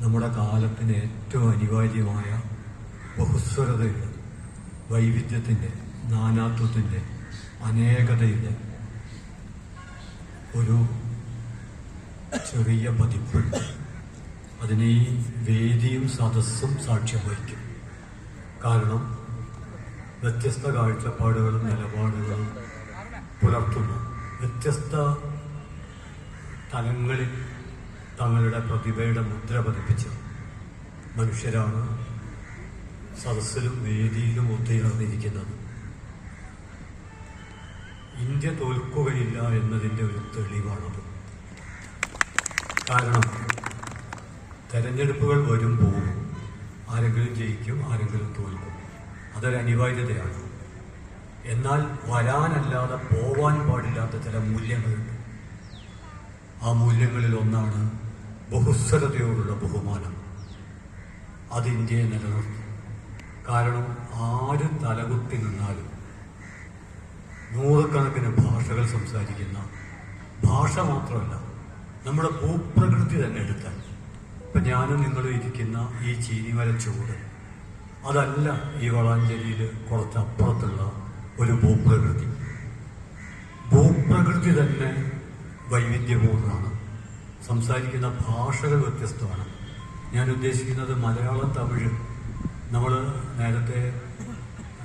നമ്മുടെ കാലത്തിന് ഏറ്റവും അനിവാര്യമായ ബഹുസ്വരതയുടെ വൈവിധ്യത്തിന്റെ നാനാത്വത്തിന്റെ അനേകതയുടെ ഒരു ചെറിയ പതിപ്പ്. അതിനെ ഈ വേദിയും സദസ്സും സാക്ഷ്യം വഹിക്കും. കാരണം വ്യത്യസ്ത കാഴ്ചപ്പാടുകളും നിലപാടുകളും പുലർത്തുന്നു. വ്യത്യസ്ത തലങ്ങളിൽ തങ്ങളുടെ പ്രതിഭയുടെ മുദ്ര പതിപ്പിച്ചു മനുഷ്യരാണ് സദസ്സിലും വേദിയിലും ഒത്തുചേർന്നിരിക്കുന്നത്. ഇന്ത്യ തോൽക്കുകയില്ല എന്നതിന്റെ ഒരു തെളിവാണത്. കാരണം തെരഞ്ഞെടുപ്പുകൾ വരും പോകും ആരെങ്കിലും ജയിക്കും ആരെങ്കിലും തോൽക്കും. അതൊരു അനിവാര്യതയാണ്. എന്നാൽ വരാനല്ലാതെ പോവാൻ പാടില്ലാത്ത ചില മൂല്യങ്ങളുണ്ട്. ആ മൂല്യങ്ങളിൽ ഒന്നാണ് ബഹുസ്വരതയോടുള്ള ബഹുമാനം. അത് ഇന്ത്യയെ നിലനിർത്തും. കാരണം ആര് തലകുത്തി നിന്നാലും നൂറുകണക്കിന് ഭാഷകൾ സംസാരിക്കുന്ന ഭാഷ മാത്രമല്ല നമ്മുടെ ഭൂപ്രകൃതി തന്നെ എടുത്താൽ. ഇപ്പം ഞാനും നിങ്ങളും ഇരിക്കുന്ന ഈ ചീനിമല ചൂട് അതല്ല ഈ വളാഞ്ചേരിയിൽ കുറച്ചപ്പുറത്തുള്ള ഒരു ഭൂപ്രകൃതി. ഭൂപ്രകൃതി തന്നെ വൈവിധ്യപൂർണമാണ് സംസാരിക്കുന്ന ഭാഷകൾ വ്യത്യസ്തമാണ്. ഞാൻ ഉദ്ദേശിക്കുന്നത് മലയാളം തമിഴ്. നമ്മൾ നേരത്തെ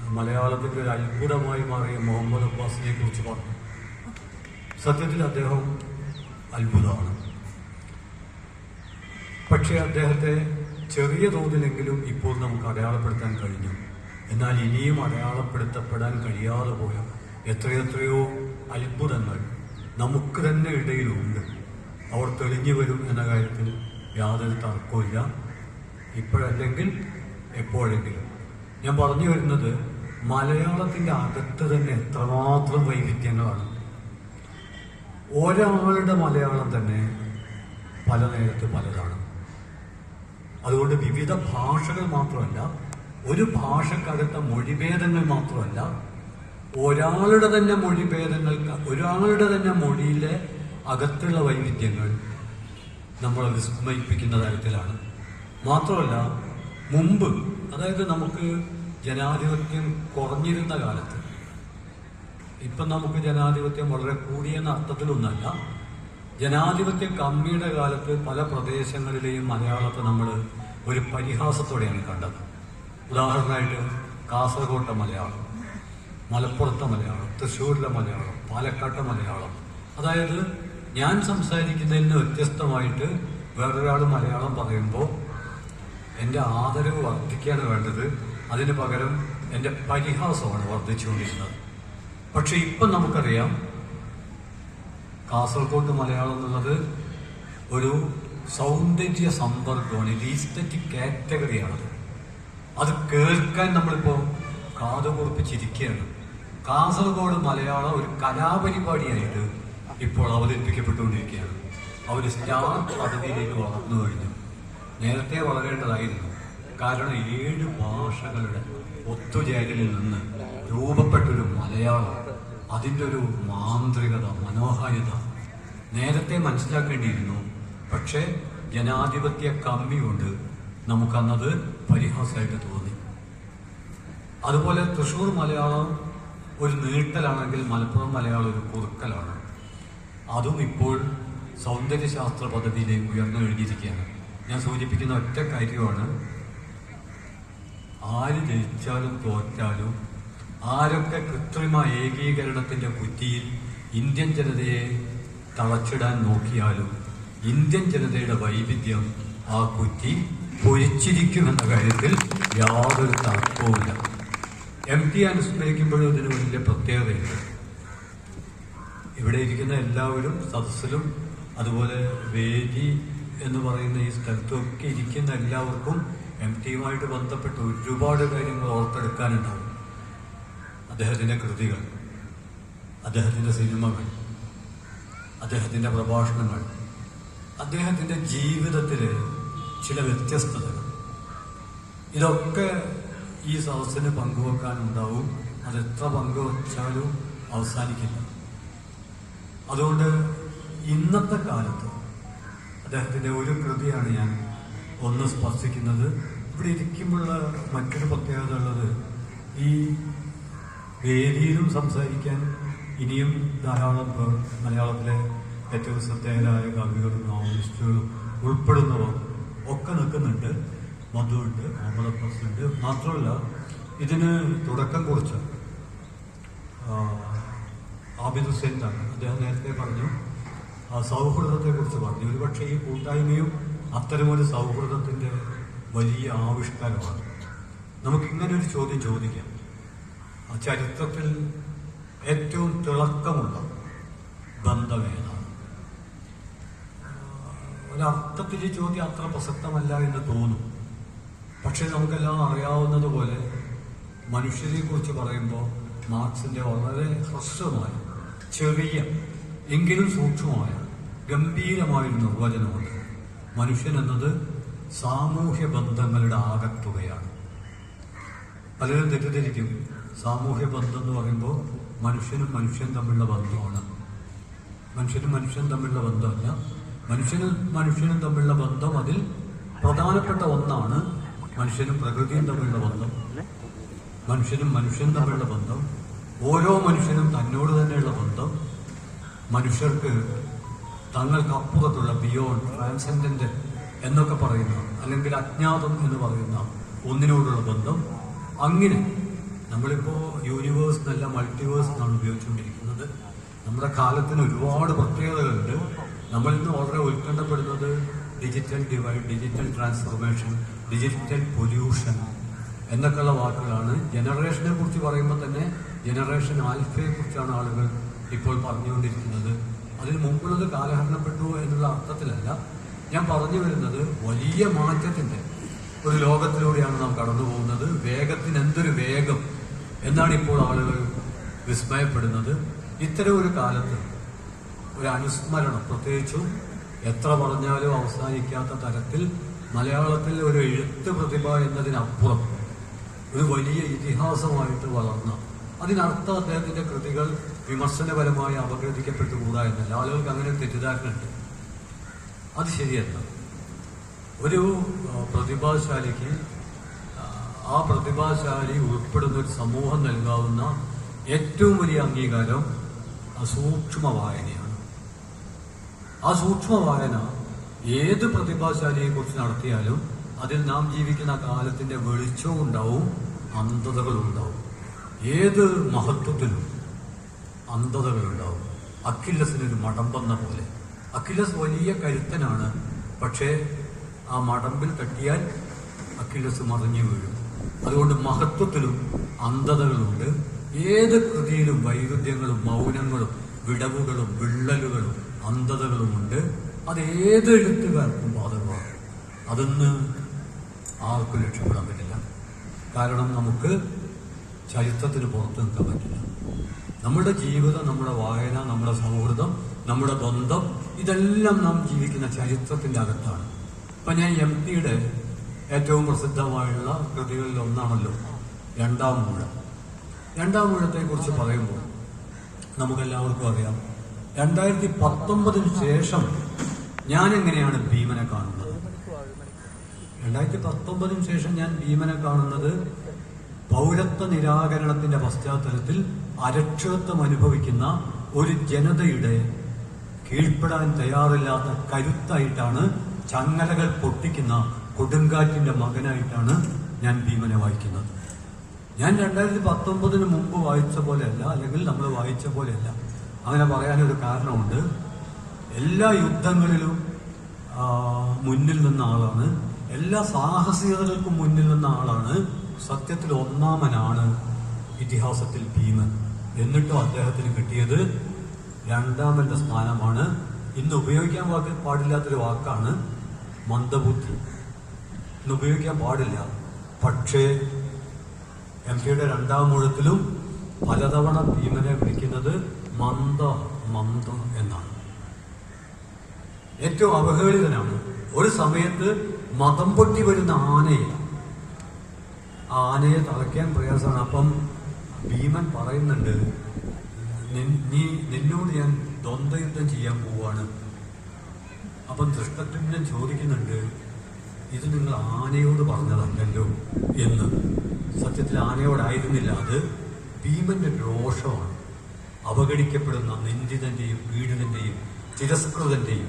മലയാളത്തിന്റെ ഒരു അത്ഭുതമായി മാറിയ മുഹമ്മദ് അബ്ബാസിനെ കുറിച്ച് പറഞ്ഞു. സത്യത്തിൽ അദ്ദേഹം അത്ഭുതമാണ്. പക്ഷേ അദ്ദേഹത്തെ ചെറിയ തോതിലെങ്കിലും ഇപ്പോൾ നമുക്ക് അടയാളപ്പെടുത്താൻ കഴിഞ്ഞു. എന്നാൽ ഇനിയും അടയാളപ്പെടുത്തപ്പെടാൻ കഴിയാതെ പോയ എത്രയെത്രയോ അത്ഭുതങ്ങൾ നമുക്ക് തന്നെ ഇടയിലുണ്ട്. അവർ തെളിഞ്ഞു വരും എന്ന കാര്യത്തിൽ യാതൊരു തർക്കമില്ല ഇപ്പോഴല്ലെങ്കിൽ എപ്പോഴെങ്കിലും. ഞാൻ പറഞ്ഞു വരുന്നത് മലയാളത്തിന്റെ അകത്ത് തന്നെ എത്രമാത്രം വൈവിധ്യങ്ങളാണ്. ഒരാളുടെ മലയാളം തന്നെ പല നേരത്ത് പലതാണ്. അതുകൊണ്ട് വിവിധ ഭാഷകൾ മാത്രമല്ല ഒരു ഭാഷക്കകത്ത മൊഴിഭേദങ്ങൾ മാത്രമല്ല ഒരാളുടെ തന്നെ മൊഴിഭേദങ്ങൾക്ക് ഒരാളുടെ തന്നെ മൊഴിയിലെ അകത്തുള്ള വൈവിധ്യങ്ങൾ നമ്മളെ വിസ്മയിപ്പിക്കുന്ന തരത്തിലാണ്. മാത്രമല്ല മുമ്പ് അതായത് നമുക്ക് ജനാധിപത്യം കുറഞ്ഞിരുന്ന കാലത്ത് ഇപ്പം നമുക്ക് ജനാധിപത്യം വളരെ കൂടിയെന്ന അർത്ഥത്തിലൊന്നല്ല ജനാധിപത്യ കമ്മിയുടെ കാലത്ത് പല പ്രദേശങ്ങളിലെയും മലയാളത്തെ നമ്മൾ ഒരു പരിഹാസത്തോടെയാണ് കണ്ടത്. ഉദാഹരണമായിട്ട് കാസർഗോട്ടെ മലയാളം മലപ്പുറത്തെ മലയാളം തൃശ്ശൂരിലെ മലയാളം പാലക്കാട്ടെ മലയാളം. അതായത് ഞാൻ സംസാരിക്കുന്നതിൽ നിന്ന് വ്യത്യസ്തമായിട്ട് വേറൊരാൾ മലയാളം പറയുമ്പോൾ എന്റെ ആദരവ് വർദ്ധിക്കുകയാണ് വേണ്ടത്. അതിന് പകരം എന്റെ പരിഹാസമാണ് വർദ്ധിച്ചുകൊണ്ടിരുന്നത്. പക്ഷെ ഇപ്പം നമുക്കറിയാം കാസർഗോഡ് മലയാളം എന്നുള്ളത് ഒരു സൗന്ദര്യ സമ്പർക്കമാണ് ഇത് കാറ്റഗറിയാണത് അത് കേൾക്കാൻ നമ്മളിപ്പോൾ കാതുകൊടുപ്പിച്ചിരിക്കുകയാണ് കാസർഗോഡ് മലയാളം ഒരു കലാപരിപാടിയായിട്ട് ഇപ്പോൾ അവതരിപ്പിക്കപ്പെട്ടുകൊണ്ടിരിക്കുകയാണ്. അവർ സ്റ്റാർ പദ്ധതിയിലേക്ക് വളർന്നു കഴിഞ്ഞു. നേരത്തെ വളരേണ്ടതായിരുന്നു. കാരണം ഏഴ് ഭാഷകളുടെ ഒത്തുചേരലിൽ നിന്ന് രൂപപ്പെട്ടൊരു മലയാളം അതിന്റെ ഒരു മാന്ത്രികത മനോഹാരിത നേരത്തെ മനസ്സിലാക്കേണ്ടിയിരുന്നു. പക്ഷേ ജനാധിപത്യ കമ്മി കൊണ്ട് നമുക്കന്നത് പരിഹാസമായിട്ട് തോന്നി. അതുപോലെ തൃശ്ശൂർ മലയാളം ഒരു നീട്ടലാണെങ്കിൽ മലപ്പുറം മലയാളം ഒരു കുറുക്കലാണ്. അതും ഇപ്പോൾ സൗന്ദര്യശാസ്ത്ര പദ്ധതിയിലേക്ക് ഉയർന്നു കഴിഞ്ഞിരിക്കുകയാണ് ഞാൻ സൂചിപ്പിക്കുന്ന ഒറ്റ കാര്യമാണ്. ആര് ജയിച്ചാലും തോറ്റാലും ആരൊക്കെ കൃത്രിമ ഏകീകരണത്തിന്റെ കുറ്റിയിൽ ഇന്ത്യൻ ജനതയെ തളച്ചിടാൻ നോക്കിയാലും ഇന്ത്യൻ ജനതയുടെ വൈവിധ്യം ആ കുറ്റി പൊരിച്ചിരിക്കുമെന്ന കാര്യത്തിൽ യാതൊരു തർക്കവുമില്ല. എം ടി അനുസ്മരിക്കുമ്പോഴും ഇതിന് വലിയ പ്രത്യേകതയുണ്ട്. ഇവിടെ ഇരിക്കുന്ന എല്ലാവരും സദസ്സിലും അതുപോലെ വേദി എന്ന് പറയുന്ന ഈ സ്ഥലത്തൊക്കെ ഇരിക്കുന്ന എല്ലാവർക്കും എം ടിയുമായിട്ട് ബന്ധപ്പെട്ട് ഒരുപാട് കാര്യങ്ങൾ ഓർത്തെടുക്കാനുണ്ടാവും. അദ്ദേഹത്തിന്റെ കൃതികൾ അദ്ദേഹത്തിന്റെ സിനിമകൾ അദ്ദേഹത്തിന്റെ പ്രഭാഷണങ്ങൾ അദ്ദേഹത്തിന്റെ ജീവിതത്തിൽ ചില വ്യത്യസ്തതകൾ. ഇതൊക്കെ ഈ സദസ്സിന് പങ്കുവെക്കാനുണ്ടാവും. അതെത്ര പങ്കുവച്ചാലും അവസാനിക്കില്ല. അതുകൊണ്ട് ഇന്നത്തെ കാലത്ത് അദ്ദേഹത്തിന്റെ ഒരു കൃതിയാണ് ഞാൻ ഒന്ന് സ്പർശിക്കുന്നത്. ഇവിടെ ഇരിക്കുമ്പോഴുള്ള മറ്റൊരു പ്രത്യേകത ഉള്ളത് ഈ വേദിയിലും സംസാരിക്കാൻ ഇനിയും ധാരാളം പേർ മലയാളത്തിലെ ഏറ്റവും ശ്രദ്ധേയരായ കവികളും നോവലിസ്റ്റുകളും ഉൾപ്പെടുന്നവർ ഒക്കെ നിൽക്കുന്നുണ്ട്. മധുണ്ട് മുഹമ്മദ് അബ്ബാസ് ഉണ്ട്. മാത്രമല്ല ഇതിന് തുടക്കം കുറിച്ച ആബിദ് ഹുസൈൻ തങ്ങൾ അദ്ദേഹം നേരത്തെ പറഞ്ഞു ആ സൗഹൃദത്തെ കുറിച്ച് പറഞ്ഞു. ഒരുപക്ഷെ ഈ കൂട്ടായ്മയും അത്തരമൊരു സൗഹൃദത്തിന്റെ വലിയ ആവിഷ്കാരമാണ്. നമുക്കിങ്ങനെ ഒരു ചോദ്യം ചോദിക്കാം. ചരിത്രത്തിൽ ഏറ്റവും തിളക്കമുള്ള ബന്ധമേതാണ് ഒരർത്ഥത്തിൽ ഈ ചോദ്യം അത്ര പ്രസക്തമല്ല എന്ന് തോന്നും. പക്ഷേ നമുക്കെല്ലാം അറിയാവുന്നതുപോലെ മനുഷ്യരെ കുറിച്ച് പറയുമ്പോൾ മാർക്സിന്റെ വളരെ ഹ്രസ്വമായ ചെറിയ എങ്കിലും സൂക്ഷ്മമായ ഗംഭീരമായ ഒരു നിർവചനമുണ്ട് മനുഷ്യൻ എന്നത് സാമൂഹ്യ ബന്ധങ്ങളുടെ ആകത്തുകയാണ്. പലരും തെറ്റിദ്ധരിക്കും. സാമൂഹ്യ ബന്ധം എന്ന് പറയുമ്പോൾ മനുഷ്യനും മനുഷ്യൻ തമ്മിലുള്ള ബന്ധമാണ്. മനുഷ്യനും മനുഷ്യൻ തമ്മിലുള്ള ബന്ധമല്ല. മനുഷ്യനും മനുഷ്യനും തമ്മിലുള്ള ബന്ധം അതിൽ പ്രധാനപ്പെട്ട ഒന്നാണ് മനുഷ്യനും പ്രകൃതിയും തമ്മിലുള്ള ബന്ധം. മനുഷ്യനും മനുഷ്യൻ തമ്മിലുള്ള ബന്ധം. ഓരോ മനുഷ്യനും തന്നോട് തന്നെയുള്ള ബന്ധം. മനുഷ്യർക്ക് തങ്ങൾക്ക് അപ്പുറത്തുള്ള ബിയോണ്ട് ട്രാൻസെൻഡന്റ് എന്നൊക്കെ പറയുന്ന അല്ലെങ്കിൽ അജ്ഞാതം എന്ന് പറയുന്ന ഒന്നിനോടുള്ള ബന്ധം. അങ്ങനെ നമ്മളിപ്പോൾ യൂണിവേഴ്സ് എന്നല്ല മൾട്ടിവേഴ്സ് എന്നാണ് ഉപയോഗിച്ചുകൊണ്ടിരിക്കുന്നത്. നമ്മുടെ കാലത്തിന് ഒരുപാട് പ്രത്യേകതകളുണ്ട്. നമ്മൾ ഇന്ന് വളരെ ഉത്കണ്ഠപ്പെടുന്നത് digital divide digital transformation digital pollution എന്നൊക്കെയുള്ള വാക്കുകളാണ്. ജനറേഷനെ കുറിച്ച് പറയുമ്പോൾ തന്നെ ജനറേഷൻ ആൽഫയെ കുറിച്ചാണ് ആളുകൾ ഇപ്പോൾ പറഞ്ഞുകൊണ്ടിരിക്കുന്നത്. അതിന് മുമ്പുള്ളത് കാലഹരണപ്പെട്ടു എന്നുള്ള അർത്ഥത്തിലല്ല. ഞാൻ പറഞ്ഞു വരുന്നത് വലിയ മാറ്റത്തിന്റെ ഒരു ലോകത്തിലൂടെയാണ് നാം കടന്നു പോകുന്നത്. വേഗത്തിന് എന്തൊരു വേഗം എന്നാണ് ഇപ്പോൾ ആളുകൾ വിസ്മയപ്പെടുന്നത്. ഇത്തരം ഒരു കാലത്ത് ഒരു അനുസ്മരണം പ്രത്യേകിച്ചും എത്ര പറഞ്ഞാലും അവസാനിക്കാത്ത തരത്തിൽ മലയാളത്തിൽ ഒരു എഴുത്ത് പ്രതിഭ എന്നതിനപ്പുറം ഒരു വലിയ ഇതിഹാസമായിട്ട് വളർന്ന അതിനർത്ഥം അദ്ദേഹത്തിന്റെ കൃതികൾ വിമർശനപരമായി അപഗ്രഥിക്കപ്പെട്ടുകൂടാ എന്നല്ല. ആളുകൾക്ക് അങ്ങനെ തെറ്റിദ്ധാരണയുണ്ട് അത് ശരിയല്ല. ഒരു പ്രതിഭാശാലിക്ക് ആ, പ്രതിഭാശാലി ഉൾപ്പെടുന്ന ഒരു സമൂഹം നൽകാവുന്ന ഏറ്റവും വലിയ അംഗീകാരം സൂക്ഷ്മ വായനയാണ്. ആ സൂക്ഷ്മ വായന ഏത് പ്രതിഭാശാലിയെ കുറിച്ച് നടത്തിയാലും അതിൽ നാം ജീവിക്കുന്ന കാലത്തിന്റെ വെളിച്ചവും ഉണ്ടാവും അന്ധതകളും ഉണ്ടാവും. ഏത് മഹത്വത്തിനും അന്ധതകളുണ്ടാവും. മടം മടമ്പെന്ന പോലെ. അക്കില്ലസ് വലിയ കരുത്തനാണ്. പക്ഷേ ആ മടമ്പിൽ തട്ടിയാൽ അക്കില്ലസ് മറിഞ്ഞു വീഴും. അതുകൊണ്ട് മഹത്വത്തിലും അന്ധതകളുണ്ട്. ഏത് കൃതിയിലും വൈരുദ്ധ്യങ്ങളും മൗനങ്ങളും വിടവുകളും വിള്ളലുകളും അന്ധതകളുമുണ്ട്. അത് ഏത് എഴുത്തുകാർക്കും ബാധകമാണ്. അതൊന്ന് ആർക്കും രക്ഷപ്പെടാൻ പറ്റില്ല. കാരണം നമുക്ക് ചരിത്രത്തിന് പുറത്ത് നിൽക്കാൻ പറ്റില്ല. നമ്മുടെ ജീവിതം നമ്മുടെ വായന നമ്മുടെ സൗഹൃദം നമ്മുടെ ബന്ധം ഇതെല്ലാം നാം ജീവിക്കുന്ന ചരിത്രത്തിന്റെ അകത്താണ്. ഇപ്പൊ ഞാൻ എം പിയുടെ ഏറ്റവും പ്രസിദ്ധമായുള്ള കൃതികളിൽ ഒന്നാണല്ലോ രണ്ടാം മൂഴം. രണ്ടാം മൂഴത്തെ കുറിച്ച് പറയുമ്പോൾ നമുക്കെല്ലാവർക്കും അറിയാം രണ്ടായിരത്തി പത്തൊമ്പതിന് ശേഷം ഞാൻ എങ്ങനെയാണ് ഭീമനെ കാണുന്നത്? രണ്ടായിരത്തി പത്തൊമ്പതിന് ശേഷം ഞാൻ ഭീമനെ കാണുന്നത് പൗരത്വ നിരാകരണത്തിന്റെ പശ്ചാത്തലത്തിൽ അരക്ഷിതത്വം അനുഭവിക്കുന്ന ഒരു ജനതയുടെ കീഴ്പ്പെടാൻ തയ്യാറില്ലാത്ത കരുത്തായിട്ടാണ് ചങ്ങലകൾ പൊട്ടിക്കുന്ന കൊടുങ്കാറ്റിന്റെ മകനായിട്ടാണ് ഞാൻ ഭീമനെ വായിക്കുന്നത്. ഞാൻ രണ്ടായിരത്തി പത്തൊമ്പതിന് മുമ്പ് വായിച്ച പോലെയല്ല അല്ലെങ്കിൽ നമ്മൾ വായിച്ച പോലെയല്ല. അങ്ങനെ പറയാനൊരു കാരണമുണ്ട്. എല്ലാ യുദ്ധങ്ങളിലും മുന്നിൽ നിന്ന ആളാണ്. എല്ലാ സാഹസികതകൾക്കും മുന്നിൽ നിന്ന ആളാണ് സത്യത്തിൽ ഒന്നാമനാണ് ഇതിഹാസത്തിൽ ഭീമൻ. എന്നിട്ടും അദ്ദേഹത്തിന് കിട്ടിയത് രണ്ടാമന്റെ സ്ഥാനമാണ്. ഇന്ന് ഉപയോഗിക്കാൻ വാക്ക് പാടില്ലാത്തൊരു വാക്കാണ് മന്ദബുദ്ധി. ഇന്ന് ഉപയോഗിക്കാൻ പാടില്ല. പക്ഷേ എം പിയുടെ രണ്ടാം മൂഴത്തിലും പലതവണ ഭീമനെ വിളിക്കുന്നത് മന്ദ മന്ദ എന്നാണ്. ഏറ്റവും അവഹേളിതനാണ്. ഒരു സമയത്ത് മതം പൊട്ടി വരുന്ന ആനയെ ആ ആനയെ തളയ്ക്കാൻ പ്രയാസമാണ്. അപ്പം ഭീമൻ പറയുന്നുണ്ട് "നിൻ- നീ നിന്നോട് ഞാൻ ദ്വന്ദ്വയുദ്ധം ചെയ്യാൻ പോവാണ്. അപ്പം ദൃഷ്ടത്വൻ ചോദിക്കുന്നുണ്ട് ഇത് നിങ്ങൾ ആനയോട് പറഞ്ഞതല്ലല്ലോ എന്ന്. സത്യത്തിൽ ആനയോടായിരുന്നില്ല അത് ഭീമന്റെ രോഷമാണ്. അവഗണിക്കപ്പെടുന്ന നിന്ദിതന്റെയും പീഡിതന്റെയും തിരസ്കൃതന്റെയും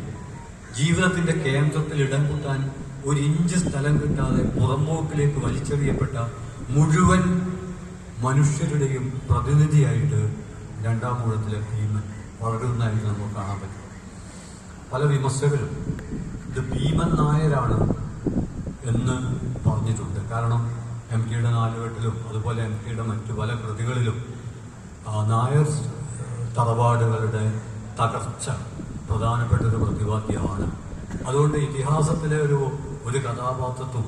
ജീവിതത്തിന്റെ കേന്ദ്രത്തിൽ ഇടം കുത്താൻ ഒരു ഇഞ്ച് സ്ഥലം കിട്ടാതെ പുറമ്പോക്കിലേക്ക് വലിച്ചെറിയപ്പെട്ട മുഴുവൻ മനുഷ്യരുടെയും പ്രതിനിധിയായിട്ട് രണ്ടാം കൂടത്തിലെ ഭീമൻ വളരുന്നതായിട്ട് നമുക്ക് കാണാൻ പറ്റും. പല വിമർശകരും ഇത് ഭീമൻ നായരാണ് എന്ന് പറഞ്ഞിട്ടുണ്ട്. കാരണം എം കെയുടെ നാലുകെട്ടിലും അതുപോലെ എം കെയുടെ മറ്റു പല കൃതികളിലും നായർ തറവാടുകളുടെ തകർച്ച പ്രധാനപ്പെട്ട ഒരു പ്രതിപാദ്യമാണ് അതുകൊണ്ട് ഇതിഹാസത്തിലെ ഒരു ഒരു കഥാപാത്രത്വം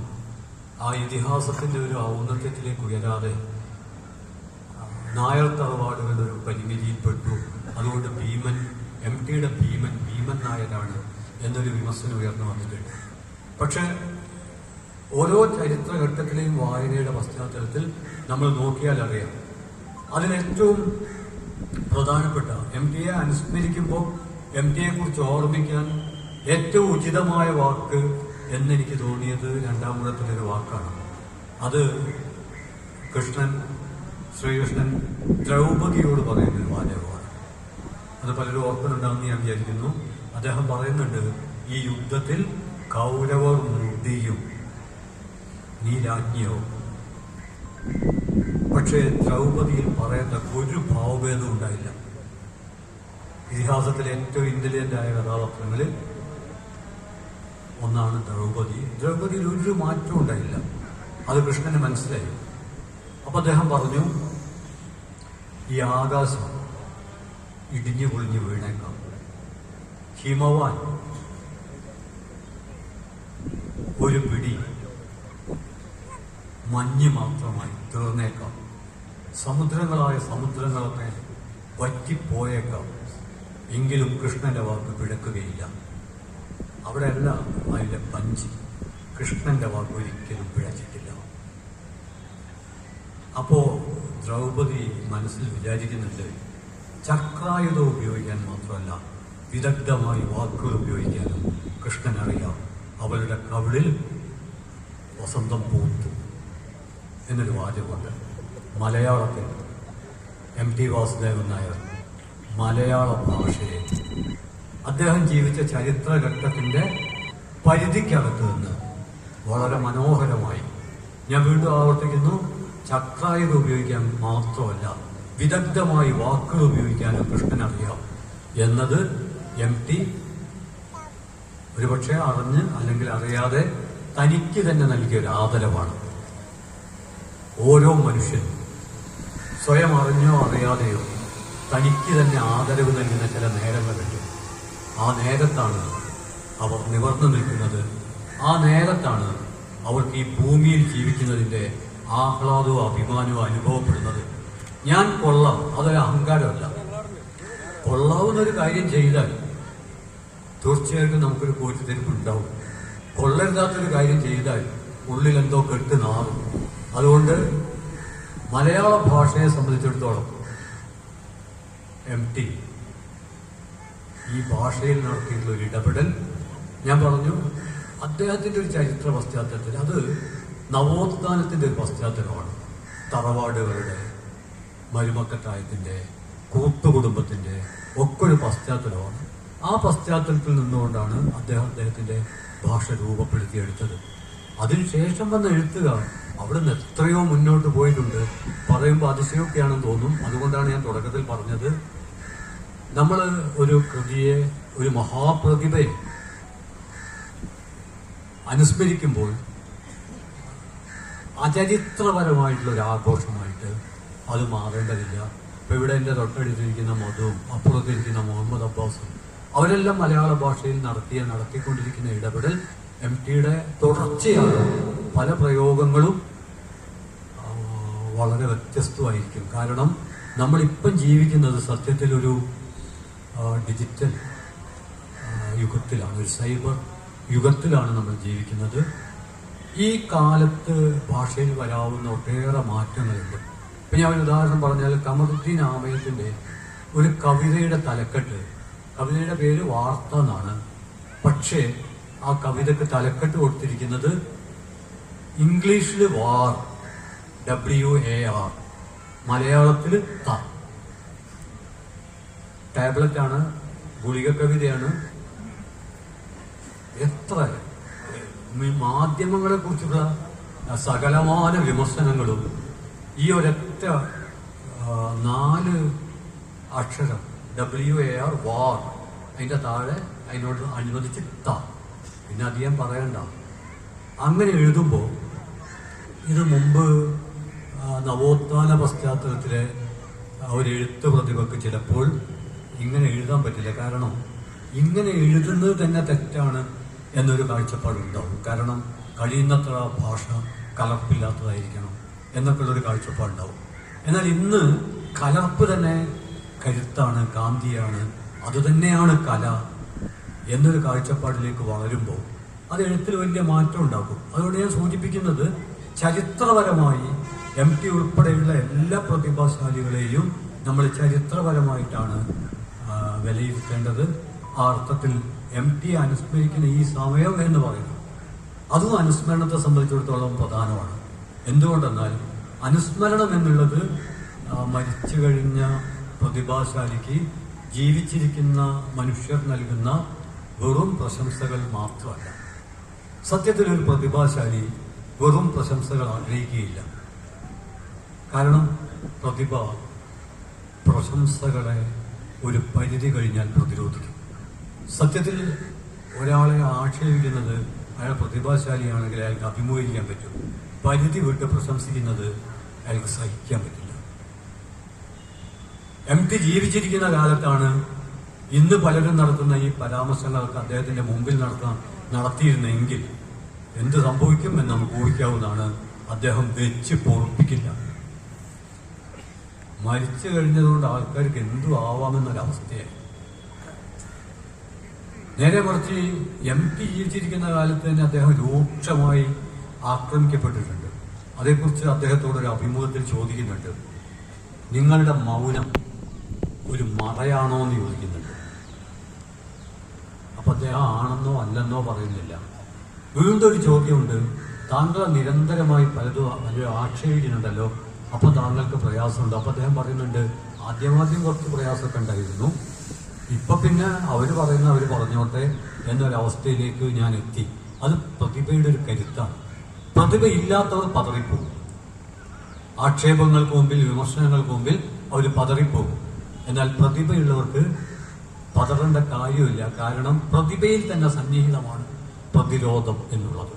ആ ഇതിഹാസത്തിന്റെ ഒരു ഔന്നത്യത്തിലേക്ക് ഉയരാതെ നായർ തറവാടുകളുടെ ഒരു പരിമിതിയിൽപ്പെട്ടു. അതുകൊണ്ട് ഭീമൻ എം ടിയുടെ ഭീമൻ ഭീമൻ നായരാണ് എന്നൊരു വിമർശനം ഉയർന്നു വന്നിട്ടുണ്ട്. പക്ഷെ ഓരോ ചരിത്രഘട്ടത്തിലെയും വായനയുടെ പശ്ചാത്തലത്തിൽ നമ്മൾ നോക്കിയാൽ അറിയാം. അതിലേറ്റവും പ്രധാനപ്പെട്ട എം ടിയെ അനുസ്മരിക്കുമ്പോൾ എം ടിയെ കുറിച്ച് ഓർമ്മിക്കാൻ ഏറ്റവും ഉചിതമായ വാക്ക് എന്നെനിക്ക് തോന്നിയത് രണ്ടാം മുഴത്തിലെ ഒരു വാക്കാണ്. അത് കൃഷ്ണൻ ശ്രീകൃഷ്ണൻ ദ്രൗപതിയോട് പറയുന്ന ഒരു വാചകമാണ്. അത് പലരും ഓർക്കുന്നുണ്ടാവുമെന്ന് ഞാൻ വിചാരിക്കുന്നു. അദ്ദേഹം പറയുന്നുണ്ട് ഈ യുദ്ധത്തിൽ കൗരവർ മുടിയും നീ രാജ്ഞിയോ? പക്ഷേ ദ്രൗപദിയിൽ പറയുന്ന ഒരു ഭാവഭേദവും ഉണ്ടായില്ല. ഇതിഹാസത്തിലെ ഏറ്റവും ഇന്റലിജന്റ് ആയ കഥാപാത്രങ്ങളിൽ ഒന്നാണ് ദ്രൗപദി. ദ്രൗപദിയിൽ ഒരു മാറ്റം ഉണ്ടായില്ല. അത് കൃഷ്ണന് മനസ്സിലായി. അപ്പൊ അദ്ദേഹം പറഞ്ഞു ഈ ആകാശം ഇടിഞ്ഞു പൊളിഞ്ഞു വീണേക്കാം. ഹിമവാൻ ഒരു പിടി മഞ്ഞ് മാത്രമായി തീർന്നേക്കാം. സമുദ്രങ്ങളായ സമുദ്രങ്ങളൊക്കെ വറ്റിപ്പോയേക്കാം. എങ്കിലും കൃഷ്ണന്റെ വാക്ക് പിഴക്കുകയില്ല. അവിടെയല്ല അതിലെ പഞ്ചി. കൃഷ്ണന്റെ വാക്ക് ഒരിക്കലും പിഴച്ചിട്ടില്ല. അപ്പോ ദ്രൗപദി മനസ്സിൽ വിചാരിക്കുന്നുണ്ട് ചക്രായുധം ഉപയോഗിക്കാൻ മാത്രമല്ല വിദഗ്ധമായി വാക്കുകൾ ഉപയോഗിക്കാനും കൃഷ്ണൻ അറിയാം അവളുടെ കവിളിൽ വസന്തം പൂത്തു എന്നൊരു വാചകമുണ്ട്. മലയാളത്തിൽ എം ടി വാസുദേവൻ നായർ മലയാള ഭാഷയെ അദ്ദേഹം ജീവിച്ച ചരിത്രഘട്ടത്തിന്റെ പരിധിക്കകത്ത് നിന്ന് വളരെ മനോഹരമായി. ഞാൻ വീണ്ടും ആവർത്തിക്കുന്നു ചക്രായുധം ഉപയോഗിക്കാൻ മാത്രമല്ല വിദഗ്ധമായി വാക്കുകൾ ഉപയോഗിക്കാനും കൃഷ്ണൻ അറിയാം എന്നത് എം ടി ഒരുപക്ഷെ അറിഞ്ഞ് അല്ലെങ്കിൽ അറിയാതെ തനിക്ക് തന്നെ നൽകിയ ഒരു ആദരവാണ്. ഓരോ മനുഷ്യനും സ്വയം അറിഞ്ഞോ അറിയാതെയോ തനിക്ക് തന്നെ ആദരവ് നൽകുന്ന ചില നേരങ്ങളുണ്ട്. ആ നേരത്താണ് അവർ നിവർന്നു നിൽക്കുന്നത്. ആ നേരത്താണ് അവർക്ക് ഈ ഭൂമിയിൽ ജീവിക്കുന്നതിന്റെ ആഹ്ലാദവും അഭിമാനവും അനുഭവപ്പെടുന്നത്. ഞാൻ കൊള്ളാം അതൊരു അഹങ്കാരമല്ല. കൊള്ളാവുന്നൊരു കാര്യം ചെയ്താൽ തീർച്ചയായിട്ടും നമുക്കൊരു കോരിത്തെരിപ്പ് ഉണ്ടാവും. കൊള്ളരുതാത്തൊരു കാര്യം ചെയ്താൽ ഉള്ളിൽ എന്തോ കെട്ട് നാറും അതുകൊണ്ട് മലയാള ഭാഷയെ സംബന്ധിച്ചിടത്തോളം എം ടി ഈ ഭാഷയിൽ നടത്തിയിട്ടുള്ള ഒരു ഇടപെടൽ. ഞാൻ പറഞ്ഞു അദ്ദേഹത്തിന്റെ ഒരു ചരിത്ര പശ്ചാത്തലത്തിൽ അത് നവോത്ഥാനത്തിന്റെ ഒരു പശ്ചാത്തലമാണ്. തറവാടുകളുടെ മരുമക്കത്തായത്തിന്റെ കൂട്ടുകുടുംബത്തിന്റെ ഒക്കെ ഒരു പശ്ചാത്തലമാണ്. ആ പശ്ചാത്തലത്തിൽ നിന്നുകൊണ്ടാണ് അദ്ദേഹം അദ്ദേഹത്തിന്റെ ഭാഷ രൂപപ്പെടുത്തിയെടുത്തത്. അതിനുശേഷം വന്ന എഴുത്തുകാർ അവിടെ നിന്ന് എത്രയോ മുന്നോട്ട് പോയിട്ടുണ്ട്. പറയുമ്പോൾ അതിശയൊക്കെയാണെന്ന് തോന്നും. അതുകൊണ്ടാണ് ഞാൻ തുടക്കത്തിൽ പറഞ്ഞത് നമ്മൾ ഒരു കൃതിയെ ഒരു മഹാപ്രതിഭയെ അനുസ്മരിക്കുമ്പോൾ അചരിത്രപരമായിട്ടുള്ള ഒരു ആഘോഷമായിട്ട് അത് മാറേണ്ടതില്ല. ഇപ്പൊ ഇവിടെ എന്റെ തൊട്ടടുത്തിരിക്കുന്ന മധുവും അപ്പുറത്തിരിക്കുന്ന മുഹമ്മദ് അബ്ബാസും അവരെല്ലാം മലയാള ഭാഷയിൽ നടത്തിയ നടത്തിക്കൊണ്ടിരിക്കുന്ന ഇടപെടൽ എം ടിയുടെ തുടർച്ചയാണ്. പല പ്രയോഗങ്ങളും വളരെ വ്യത്യസ്തമായിരിക്കും. കാരണം നമ്മളിപ്പം ജീവിക്കുന്നത് സത്യത്തിൽ ഒരു ഡിജിറ്റൽ യുഗത്തിലാണ് ഒരു സൈബർ യുഗത്തിലാണ് നമ്മൾ ജീവിക്കുന്നത്. ഈ കാലത്ത് ഭാഷയിൽ വരാവുന്ന ഒട്ടേറെ മാറ്റങ്ങളുണ്ട്. ഇപ്പം ഞാൻ ഒരു ഉദാഹരണം പറഞ്ഞാൽ കമറുദ്ദീൻ ആമയത്തിന്റെ ഒരു കവിതയുടെ തലക്കെട്ട്. കവിതയുടെ പേര് വാർത്ത എന്നാണ്. പക്ഷേ ആ കവിതയ്ക്ക് തലക്കെട്ട് കൊടുത്തിരിക്കുന്നത് ഇംഗ്ലീഷിൽ വാർ ഡബ്ല്യു എ ആർ മലയാളത്തിൽ ത. ടാബ്ലറ്റ് ആണ് ഗുളിക കവിതയാണ് എത്ര മാധ്യമങ്ങളെ കുറിച്ചുള്ള സകലമായ വിമർശനങ്ങളും ഈ ഒരൊറ്റ നാല് അക്ഷരം ഡബ്ല്യു എ ആർ വാർ അതിന്റെ താഴെ അതിനോട് അനുവദിച്ച് ത പിന്നെ അധികം പറയണ്ട. അങ്ങനെ എഴുതുമ്പോൾ ഇത് മുമ്പ് നവോത്ഥാന പശ്ചാത്തലത്തിലെ ഒരു എഴുത്ത് പ്രതിഭക്ക് ചിലപ്പോൾ ഇങ്ങനെ എഴുതാൻ പറ്റില്ല. കാരണം ഇങ്ങനെ എഴുതുന്നത് തന്നെ തെറ്റാണ് എന്നൊരു കാഴ്ചപ്പാടുണ്ടാവും കാരണം കഴിയുന്നത്ര ഭാഷ കലർപ്പില്ലാത്തതായിരിക്കണം എന്നൊക്കെയുള്ളൊരു കാഴ്ചപ്പാടുണ്ടാവും. എന്നാൽ ഇന്ന് കലർപ്പ് തന്നെ കരുത്താണ് കാന്തിയാണ് അതുതന്നെയാണ് കല എന്നൊരു കാഴ്ചപ്പാടിലേക്ക് വളരുമ്പോൾ അത് എഴുത്തിൽ വലിയ മാറ്റം ഉണ്ടാക്കും. അതുകൊണ്ട് ഞാൻ സൂചിപ്പിക്കുന്നത് ചരിത്രപരമായി എം ടി ഉൾപ്പെടെയുള്ള എല്ലാ പ്രതിഭാശാലികളെയും നമ്മൾ ചരിത്രപരമായിട്ടാണ് വിലയിരുത്തേണ്ടത് ആ അർത്ഥത്തിൽ എം ടി അനുസ്മരിക്കുന്ന ഈ സമയം എന്ന് പറയുന്നു. അതും അനുസ്മരണത്തെ സംബന്ധിച്ചിടത്തോളം പ്രധാനമാണ്. എന്തുകൊണ്ടെന്നാൽ അനുസ്മരണം എന്നുള്ളത് മരിച്ചു കഴിഞ്ഞ പ്രതിഭാശാലിക്ക് ജീവിച്ചിരിക്കുന്ന മനുഷ്യർ നൽകുന്ന വെറും പ്രശംസകൾ മാത്രമല്ല. സത്യത്തിൽ ഒരു പ്രതിഭാശാലി വെറും പ്രശംസകൾ ആഗ്രഹിക്കുകയില്ല. കാരണം പ്രതിഭ പ്രശംസകളെ ഒരു പരിധി കഴിഞ്ഞാൽ പ്രതിരോധിക്കും. സത്യത്തിൽ ഒരാളെ ആക്ഷേപിക്കുന്നത് അയാൾ പ്രതിഭാശാലിയാണെങ്കിൽ അയാൾക്ക് അഭിമുഖീകരിക്കാൻ പറ്റും. പരിധി വിട്ട് പ്രശംസിക്കുന്നത് അയാൾക്ക് സഹിക്കാൻ പറ്റില്ല. എം ടി ജീവിച്ചിരിക്കുന്ന കാലത്താണ് ഇന്ന് പലരും നടത്തുന്ന ഈ പരാമർശങ്ങളൊക്കെ അദ്ദേഹത്തിന്റെ മുമ്പിൽ നടത്താൻ നടത്തിയിരുന്നെങ്കിൽ എന്ത് സംഭവിക്കും എന്ന് നമുക്ക് ഊഹിക്കാവുന്നതാണ് അദ്ദേഹം വെച്ച് പൊറപ്പിക്കില്ല. മരിച്ചു കഴിഞ്ഞതുകൊണ്ട് ആൾക്കാർക്ക് എന്തു ആവാമെന്നൊരവസ്ഥയായി. നേരെ മറിച്ച് എം പി ജീവിച്ചിരിക്കുന്ന കാലത്ത് തന്നെ അദ്ദേഹം രൂക്ഷമായി ആക്രമിക്കപ്പെട്ടിട്ടുണ്ട്. അതേക്കുറിച്ച് അദ്ദേഹത്തോട് ഒരു അഭിമുഖത്തിൽ ചോദിക്കുന്നുണ്ട്. നിങ്ങളുടെ മൗനം ഒരു മറയാണോ എന്ന് ചോദിക്കുന്നുണ്ട്. അപ്പൊ അദ്ദേഹം ആണെന്നോ അല്ലെന്നോ പറയുന്നില്ല. വീണ്ടും ഒരു ചോദ്യമുണ്ട്. താങ്കൾ നിരന്തരമായി പലതും പലരും ആക്ഷേപിക്കുന്നുണ്ടല്ലോ. അപ്പൊ താങ്കൾക്ക് പ്രയാസമുണ്ട്. അപ്പൊ അദ്ദേഹം പറയുന്നുണ്ട് ആദ്യമാദ്യം കുറച്ച് പ്രയാസമൊക്കെ ഉണ്ടായിരുന്നു. ഇപ്പൊ പിന്നെ അവർ പറയുന്ന അവർ പറഞ്ഞോട്ടെ എന്നൊരവസ്ഥയിലേക്ക് ഞാൻ എത്തി. അത് പ്രതിഭയുടെ ഒരു കരുത്താണ്. പ്രതിഭ ഇല്ലാത്തവർ പതറിപ്പോകും. ആക്ഷേപങ്ങൾക്ക് മുമ്പിൽ വിമർശനങ്ങൾക്ക് മുമ്പിൽ അവർ പതറിപ്പോകും. എന്നാൽ പ്രതിഭയുള്ളവർക്ക് പതറേണ്ട കാര്യമില്ല കാരണം പ്രതിഭയിൽ തന്നെ സന്നിഹിതമാണ് പ്രതിരോധം എന്നുള്ളത്.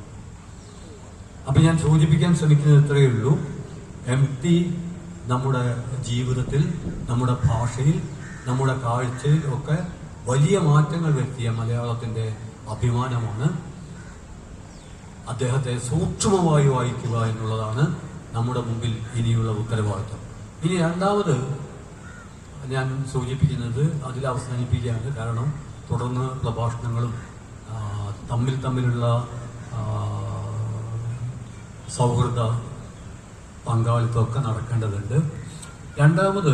അപ്പൊ ഞാൻ സൂചിപ്പിക്കാൻ ശ്രമിക്കുന്നത് ഇത്രയേ ഉള്ളൂ. എം ടി നമ്മുടെ ജീവിതത്തിൽ നമ്മുടെ ഭാഷയിൽ നമ്മുടെ കാഴ്ചയിൽ ഒക്കെ വലിയ മാറ്റങ്ങൾ വരുത്തിയ മലയാളത്തിന്റെ അഭിമാനമാണ്. അദ്ദേഹത്തെ സൂക്ഷ്മമായി വായിക്കുക എന്നുള്ളതാണ് നമ്മുടെ മുമ്പിൽ ഇനിയുള്ള ഉത്തരവാദിത്വം. ഇനി രണ്ടാമത് ഞാൻ സൂചിപ്പിക്കുന്നത് അതിൽ അവസാനിപ്പിക്കുകയാണ്. കാരണം തുടർന്ന് പ്രഭാഷണങ്ങളും തമ്മിൽ തമ്മിലുള്ള സൗഹൃദ പങ്കാളിത്തമൊക്കെ നടക്കേണ്ടതുണ്ട്. രണ്ടാമത്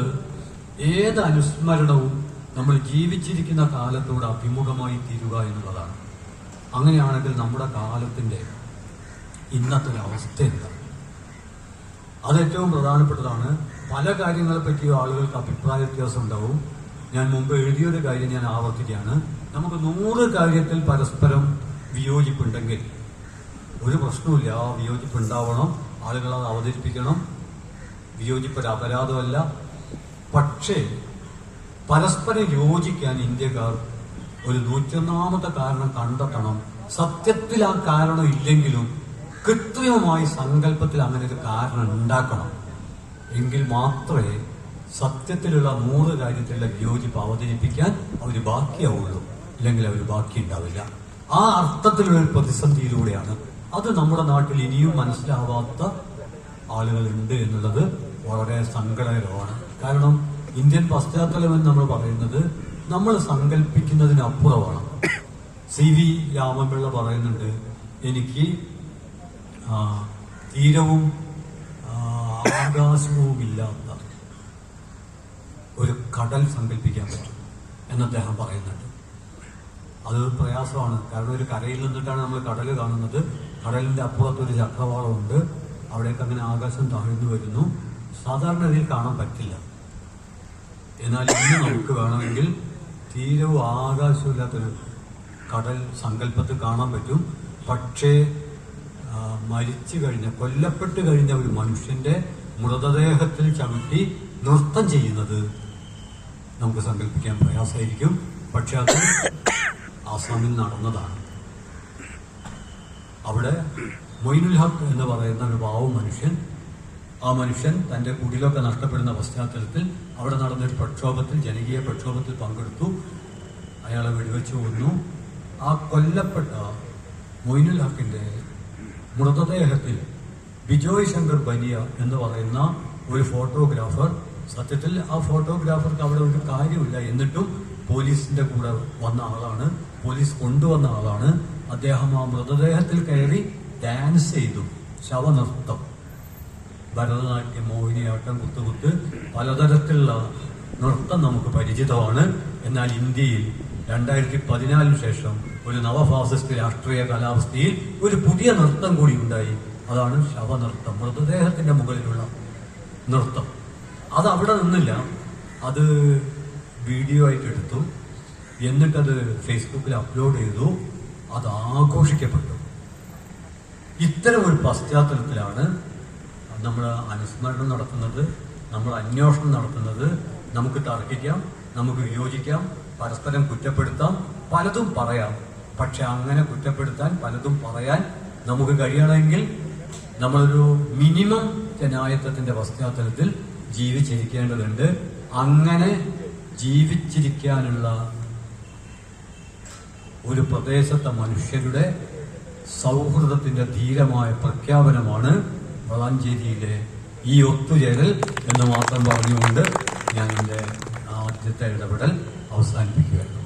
ഏത് അനുസ്മരണവും നമ്മൾ ജീവിച്ചിരിക്കുന്ന കാലത്തോട് അഭിമുഖമായി തീരുക എന്നുള്ളതാണ്. അങ്ങനെയാണെങ്കിൽ നമ്മുടെ കാലത്തിന്റെ ഇന്നത്തെ അവസ്ഥ എന്താണ് അതേറ്റവും പ്രധാനപ്പെട്ടതാണ് പല കാര്യങ്ങളെ പറ്റിയും ആളുകൾക്ക് അഭിപ്രായ വ്യത്യാസം ഉണ്ടാവും. ഞാൻ മുമ്പ് എഴുതിയൊരു കാര്യം ഞാൻ ആവർത്തിക്കുകയാണ്. നമുക്ക് നൂറ് കാര്യത്തിൽ പരസ്പരം വിയോജിപ്പുണ്ടെങ്കിൽ ഒരു പ്രശ്നവുമില്ല ആ വിയോജിപ്പ് ഉണ്ടാവണം ആളുകൾ അത് അവതരിപ്പിക്കണം. വിയോജിപ്പ് ഒരു അപരാധമല്ല. പക്ഷേ പരസ്പരം യോജിക്കാൻ ഇന്ത്യക്കാർ ഒരു നൂറ്റൊന്നാമത്തെ കാരണം കണ്ടെത്തണം. സത്യത്തിൽ ആ കാരണം ഇല്ലെങ്കിലും കൃത്രിമമായി സങ്കല്പത്തിൽ അങ്ങനെ ഒരു കാരണം ഉണ്ടാക്കണം. എങ്കിൽ മാത്രമേ സത്യത്തിലുള്ള നൂറ് കാര്യത്തിലുള്ള വിയോജിപ്പ് അവതരിപ്പിക്കാൻ അവർ ബാക്കിയാവുള്ളൂ. ഇല്ലെങ്കിൽ അവർ ബാക്കി ഉണ്ടാവില്ല ആ അർത്ഥത്തിലുള്ള പ്രതിസന്ധിയിലൂടെയാണ് അത് നമ്മുടെ നാട്ടിൽ ഇനിയും മനസ്സിലാവാത്ത ആളുകളുണ്ട് എന്നുള്ളത് വളരെ സങ്കടകരമാണ്. കാരണം ഇന്ത്യൻ പശ്ചാത്തലം എന്ന് നമ്മൾ പറയുന്നത് നമ്മൾ സങ്കല്പിക്കുന്നതിനപ്പുറമാണ് സി വി രാമപിള്ള പറയുന്നുണ്ട് എനിക്ക് തീരവും ആകാശവും ഇല്ലാത്ത ഒരു കടൽ സങ്കല്പിക്കാൻ പറ്റും എന്ന് അദ്ദേഹം പറയുന്നുണ്ട്. അത് പ്രയാസമാണ്. കാരണം ഒരു കരയിൽ നിന്നിട്ടാണ് നമ്മൾ കടൽ കാണുന്നത്. കടലിന്റെ അപ്പുറത്തൊരു ചക്രവാളമുണ്ട്. അവിടേക്ക് അങ്ങനെ ആകാശം താഴ്ന്നു വരുന്നു. സാധാരണ ഇതിൽ കാണാൻ പറ്റില്ല. എന്നാൽ ഇന്ന് നമുക്ക് വേണമെങ്കിൽ തീരവും ആകാശവും ഇല്ലാത്തൊരു കടൽ സങ്കല്പത്തിൽ കാണാൻ പറ്റും. പക്ഷേ മരിച്ചു കഴിഞ്ഞ കൊല്ലപ്പെട്ട് കഴിഞ്ഞ ഒരു മനുഷ്യന്റെ മൃതദേഹത്തിൽ ചവിട്ടി നൃത്തം ചെയ്യുന്നത് നമുക്ക് സങ്കല്പിക്കാൻ പ്രയാസമായിരിക്കും. പക്ഷെ അത് ആസാമിൽ നടന്നതാണ്. അവിടെ മൊയ്നുൽ ഹക്ക് എന്ന് പറയുന്ന ഒരു പാവം മനുഷ്യൻ ആ മനുഷ്യൻ തന്റെ കുടിലൊക്കെ നഷ്ടപ്പെടുന്ന പശ്ചാത്തലത്തിൽ അവിടെ നടന്നൊരു പ്രക്ഷോഭത്തിൽ ജനകീയ പ്രക്ഷോഭത്തിൽ പങ്കെടുത്തു. അയാളെ വെടിവെച്ചു കൊന്നു. ആ കൊല്ലപ്പെട്ട മൊയ്നുൽ ഹക്കിന്റെ മൃതദേഹത്തിൽ ബിജോയ് ശങ്കർ ബനിയ എന്ന് പറയുന്ന ഒരു ഫോട്ടോഗ്രാഫർ സത്യത്തിൽ ആ ഫോട്ടോഗ്രാഫർക്ക് അവിടെ ഒരു കാര്യമില്ല. എന്നിട്ടും പോലീസിന്റെ കൂടെ വന്ന ആളാണ്. പോലീസ് കൊണ്ടുവന്ന ആളാണ്. അദ്ദേഹം ആ മൃതദേഹത്തിൽ കയറി ഡാൻസ് ചെയ്തു ശവനൃത്തം. ഭരതനാട്യം മോഹിനിയാട്ടം കുത്തുകുത്ത് പലതരത്തിലുള്ള നൃത്തം നമുക്ക് പരിചിതമാണ്. എന്നാൽ ഇന്ത്യയിൽ രണ്ടായിരത്തി പതിനാലിന് ശേഷം ഒരു നവഫാസിസ്റ്റ് രാഷ്ട്രീയ കാലാവസ്ഥയിൽ ഒരു പുതിയ നൃത്തം കൂടി ഉണ്ടായി. അതാണ് ശവനൃത്തം മൃതദേഹത്തിന്റെ മുകളിലുള്ള നൃത്തം. അത് അവിടെ നിന്നില്ല. അത് വീഡിയോ ആയിട്ട് എടുത്തു. എന്നിട്ടത് ഫേസ്ബുക്കിൽ അപ്ലോഡ് ചെയ്തു. അത് ആഘോഷിക്കപ്പെട്ടു. ഇത്തരം ഒരു പശ്ചാത്തലത്തിലാണ് നമ്മൾ അനുസ്മരണം നടത്തുന്നത് നമ്മൾ അന്വേഷണം നടത്തുന്നത്. നമുക്ക് തർക്കിക്കാം നമുക്ക് വിയോജിക്കാം പരസ്പരം കുറ്റപ്പെടുത്താം പലതും പറയാം. പക്ഷെ അങ്ങനെ കുറ്റപ്പെടുത്താൻ പലതും പറയാൻ നമുക്ക് കഴിയണമെങ്കിൽ നമ്മളൊരു മിനിമം ജനായത്വത്തിന്റെ പശ്ചാത്തലത്തിൽ ജീവിച്ചിരിക്കേണ്ടതുണ്ട്. അങ്ങനെ ജീവിച്ചിരിക്കാനുള്ള ഒരു പ്രദേശത്തെ മനുഷ്യരുടെ സൗഹൃദത്തിന്റെ ധീരമായ പ്രഖ്യാപനമാണ് വളാഞ്ചേരിയിലെ ഈ ഒത്തുചേരൽ എന്ന് മാത്രം പറഞ്ഞുകൊണ്ട് ഞാൻ എന്റെ ആദ്യത്തെ ഇടപെടൽ അവസാനിപ്പിക്കുകയായിരുന്നു